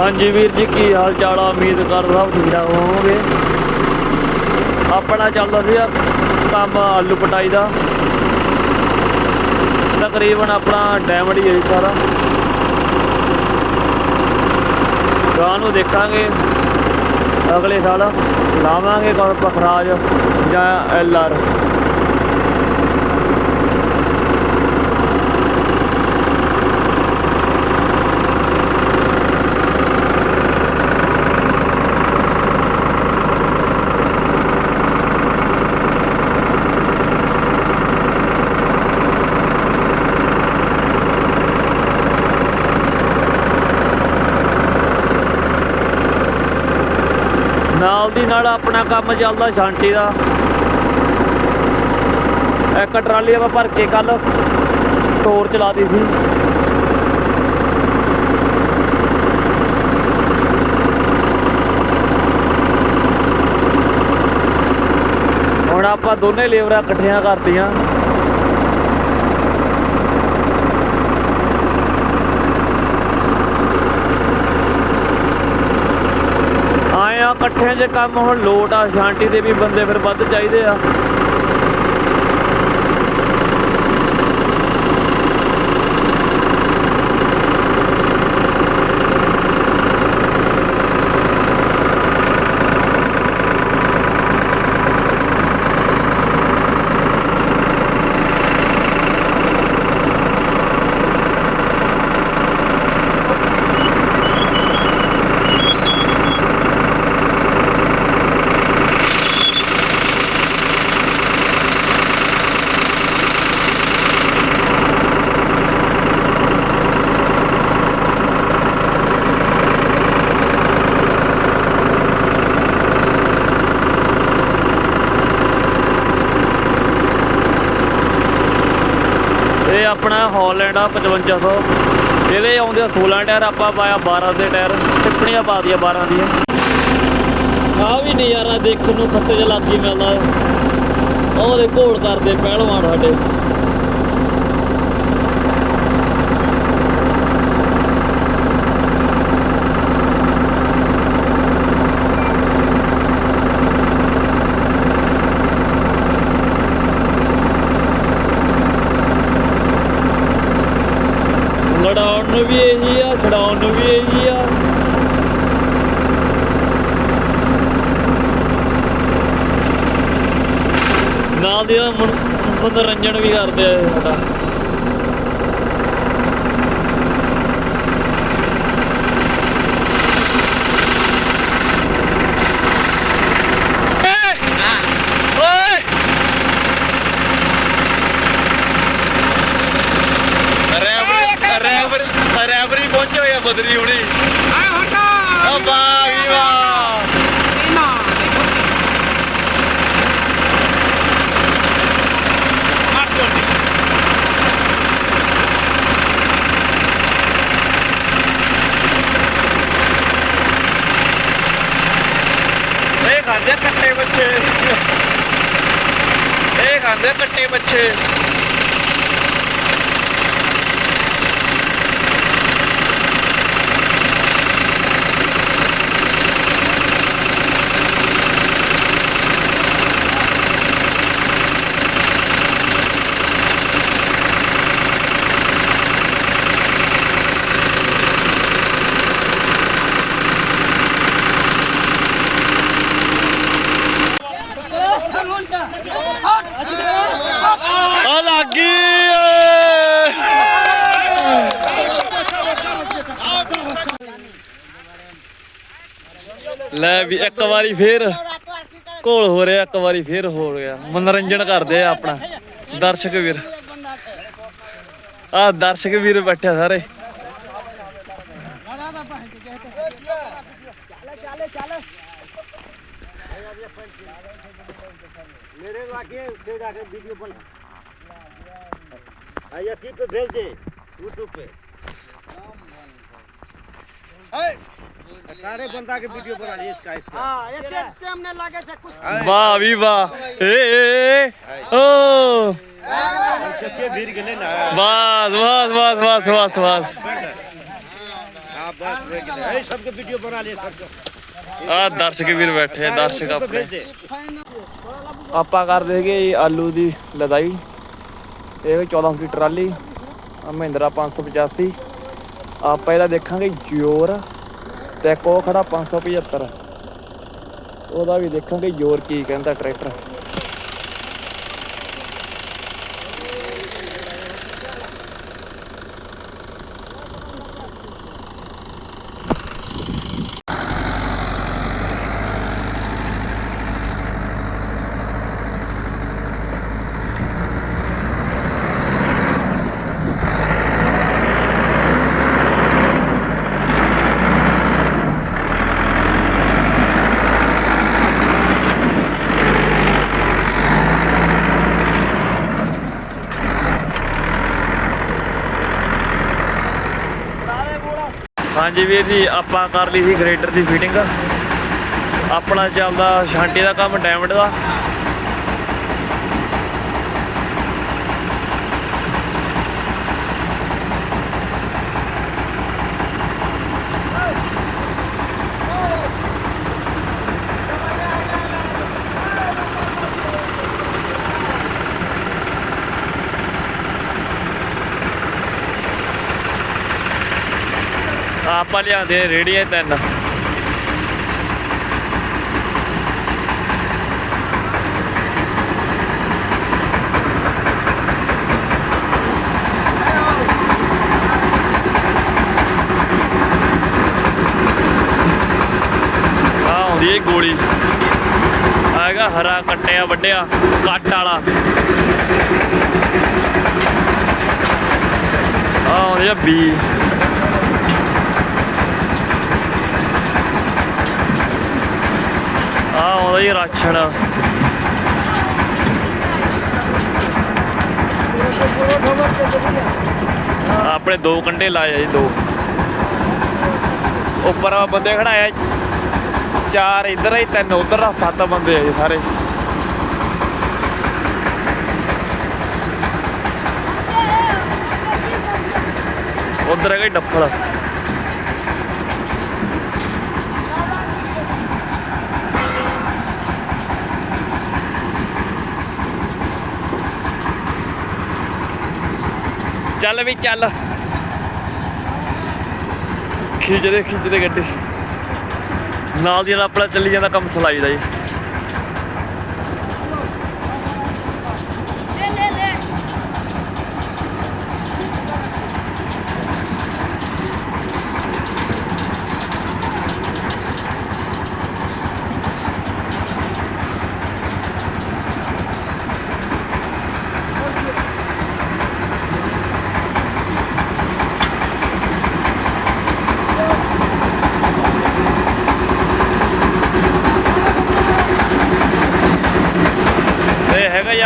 ਹਾਂਜੀ ਵੀਰ ਜੀ, ਕੀ ਹਾਲ ਚਾਲ ਆ? ਉਮੀਦ ਕਰਦਾ ਸਭ ਠੀਕ ਠਾਕ ਹੋਵੋਗੇ। ਆਪਣਾ ਚੱਲਦਾ ਸੀ ਕੰਮ ਆਲੂ ਪਟਾਈ ਦਾ। ਤਕਰੀਬਨ ਆਪਣਾ ਡੈਮਡ ਹੀ ਹੈ ਸਾਰਾ। ਗਾਂ ਨੂੰ ਦੇਖਾਂਗੇ ਅਗਲੇ ਸਾਲ। ਲਾਵਾਂਗੇ ਕੌਣ ਪਖਰਾਜ ਜਾਂ ਐਲ ਆਰ। ਨਾਲ ਦੀ ਨਾਲ ਆਪਣਾ ਕੰਮ ਚੱਲਦਾ ਸ਼ਾਂਤੀ ਦਾ। ਇੱਕ ਟਰਾਲੀ ਆਪਾਂ ਭਰ ਕੇ ਕੱਲ ਸਟੋਰ ਚਲਾਤੀ ਸੀ। ਹੁਣ ਆਪਾਂ ਦੋਨੇ ਲੇਬਰਾਂ ਇਕੱਠੀਆਂ ਕਰਤੀਆਂ ਆਏ ਆ ਇਕੱਠਿਆਂ 'ਚ ਕੰਮ ਹੁਣ ਲੋਟ ਆ ਸ਼ਾਂਤੀ ਦੇ ਵੀ ਬੰਦੇ ਫਿਰ ਵੱਧ ਚਾਹੀਦੇ ਆ। ਆਪਣਾ ਹਾਲੈਂਡ ਆ 5500 ਇਹਦੇ ਆਉਂਦੇ ਆ 16 ਟਾਇਰ, ਆਪਾਂ ਪਾਇਆ 12 ਦੇ ਟਾਇਰ। ਟਿੱਪਣੀਆਂ ਪਾ ਦੀਆਂ 12 ਦੀਆਂ। ਆ ਵੀ ਨਜ਼ਾਰਾ ਦੇਖਣ ਨੂੰ, ਖੱਤੇ ਚ ਲਾਗੀ ਮਿਲਦਾ। ਉਹਦੇ ਘੋੜ ਕਰਦੇ, ਪਹਿਲਵਾਨ ਸਾਡੇ ਲੜਾਉਣ ਨੂੰ ਵੀ ਇਹੀ ਆ ਛਡਾਉਣ ਨੂੰ ਵੀ ਇਹੀ ਆ ਨਾਲ ਦੀ ਨਾਲ ਮਨ- ਮਨੋਰੰਜਨ ਵੀ ਕਰਦੇ ਆ ਸਾਡਾ ਆ ਬਦਰੀ ਹੁਣੀ ਓ ਵਾਹ ਵੀ ਵਾਹ ਇਹ ਖਾਂਦੇ ਕੱਟੇ ਬੱਚੇ। ਇਹ ਖਾਂਦੇ ਕੱਟੇ ਬੱਚੇ। ਆ ਲੱਗੀ ਲੈ ਵੀ ਇੱਕ ਵਾਰੀ ਫੇਰ ਘੋਲ ਹੋ ਰਿਹਾ, ਇੱਕ ਵਾਰੀ ਫੇਰ ਹੋ ਗਿਆ। ਮਨੋਰੰਜਨ ਕਰਦੇ ਆ ਆਪਣਾ। ਦਰਸ਼ਕ ਵੀਰ। ਆ ਦਰਸ਼ਕ ਵੀਰ ਬੈਠੇ ਸਾਰੇ। के वीडियो बना। यथी पे भेज दे यूट्यूब पे। सारे बंदा के वीडियो बना लिए इसका इसका। हाँ एते हमने लागे छ कुछ वाह भी वाह। ए ओ। अच्छा, चक्के गिर गेले ना। हाँ, बस बस बस बस बस बस हाँ बस हो गेले। ए सबके वीडियो बना लिए सबके। आ दर्शक वीर बैठे हैं दर्शक अपने। ਆਪਾਂ ਕਰਦੇ ਹੈਗੇ ਆਲੂ ਦੀ ਲਦਾਈ। ਇਹ ਵੀ 14 ਫੁੱਟ ਟਰਾਲੀ ਆ ਮਹਿੰਦਰਾ 585 ਆਪਾਂ ਇਹਦਾ ਦੇਖਾਂਗੇ ਜ਼ੋਰ, ਤੇ ਇੱਕ ਉਹ ਖੜਾ 575 ਉਹਦਾ ਵੀ ਦੇਖਾਂਗੇ ਜ਼ੋਰ ਕੀ ਕਹਿੰਦਾ ਟਰੈਕਟਰ। ਹਾਂਜੀ ਵੀਰ ਜੀ, ਆਪਾਂ ਕਰ ਲਈ ਸੀ ਗ੍ਰੇਟਰ ਦੀ ਫਿਟਿੰਗ ਆਪਣਾ ਚੱਲਦਾ ਛਾਂਟੀ ਦਾ ਕੰਮ ਡਾਇਮੰਡ ਦਾ। ਆਪਾਂ ਲਿਆਂਦੇ ਰੇੜੀਆਂ ਤਿੰਨ। ਆ ਆਉਂਦੀ ਹੈ ਗੋਲੀ। ਆਏਗਾ ਹਰਾ ਕੱਟਿਆ ਵੱਡਿਆ ਕੱਟ ਵਾਲਾ। ਆ ਆਉਂਦੀ ਹੈ ਬੀ। ਆ ਆਉਂਦਾ ਆਪਣੇ ਦੋ ਕੰਡੇ ਲਾਏ ਜੀ, ਦੋ। ਉੱਪਰ ਬੰਦੇ ਖੜਾਇਆ ਚਾਰ ਇੱਧਰ ਹੀ ਤਿੰਨ ਉਧਰ ਆ, ਸੱਤ ਬੰਦੇ ਆ ਜੀ ਸਾਰੇ। ਉਧਰ ਹੈਗਾ ਜੀ, ਡੱਫਲ। ਚੱਲ ਵੀ ਚੱਲ। ਖਿੱਚਦੇ ਖਿੱਚਦੇ ਗੱਡੀ। ਨਾਲ ਦੀ ਨਾਲ ਆਪਣਾ ਚੱਲੀ ਜਾਂਦਾ ਕੰਮ ਸਲਾਈ ਦਾ ਜੀ।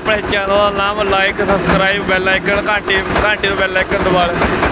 ਆਪਣੇ ਚੈਨਲ ਦਾ ਨਾਮ ਲਾਈਕ ਸਬਸਕ੍ਰਾਈਬ ਬੈਲ ਆਈਕਨ ਘੰਟੀ ਘੰਟੀ ਨੂੰ ਬੈਲ ਆਈਕਨ ਦਬਾ ਲਓ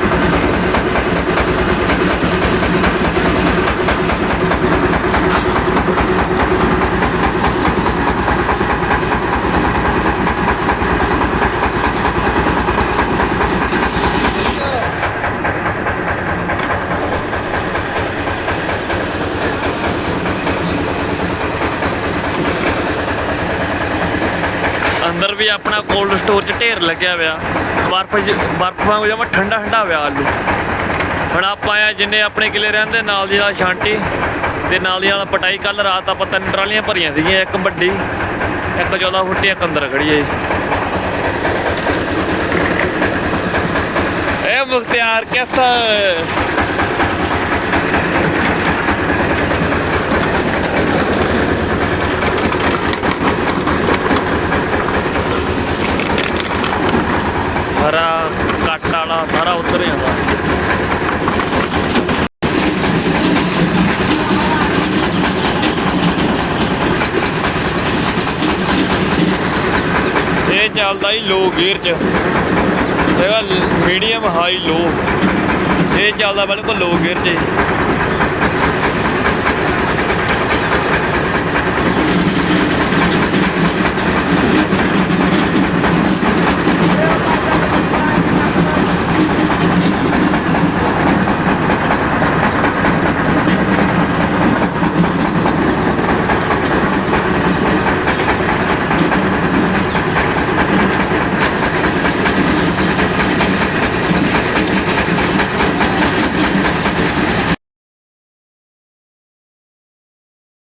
ਅੰਦਰ ਵੀ ਆਪਣਾ ਕੋਲਡ ਸਟੋਰ 'ਚ ਢੇਰ ਲੱਗਿਆ ਹੋਇਆ। ਬਰਫ਼ ਬਰਫ਼ ਵਾਂਗ ਜਮਾ ਠੰਡਾ ਠੰਡਾ ਹੋਇਆ ਆਲੂ। ਹੁਣ ਆਪਾਂ ਆ ਜਿੰਨੇ ਆਪਣੇ ਕਿਲੇ ਰਹਿੰਦੇ, ਨਾਲ ਦੀ ਨਾਲ ਛਾਂਟੀ ਤੇ ਨਾਲ ਦੀ ਨਾਲ ਪਟਾਈ। ਕੱਲ ਰਾਤ ਆਪਾਂ ਤਿੰਨ ਟਰਾਲੀਆਂ ਭਰੀਆਂ ਸੀਗੀਆਂ, ਇੱਕ ਵੱਡੀ, ਇੱਕ 14 ਫੁੱਟੀ, ਇੱਕ ਅੰਦਰ ਖੜੀ ਹੈ ਜੀ। ਇਹ ਮੁਖਤਿਆਰ ਕਿੱਥਾ ਹਰਾ ਕੱਟ ਵਾਲਾ ਸਾਰਾ ਉੱਤਰ ਜਾਂਦਾ ਇਹ ਚੱਲਦਾ ਹੀ ਲੋ ਗੇਅਰ ਚ। ਹੈਗਾ ਮੀਡੀਅਮ ਹਾਈ ਲੋ ਇਹ ਚੱਲਦਾ ਬਿਲਕੁਲ ਲੋ ਗੇਅਰ ਚ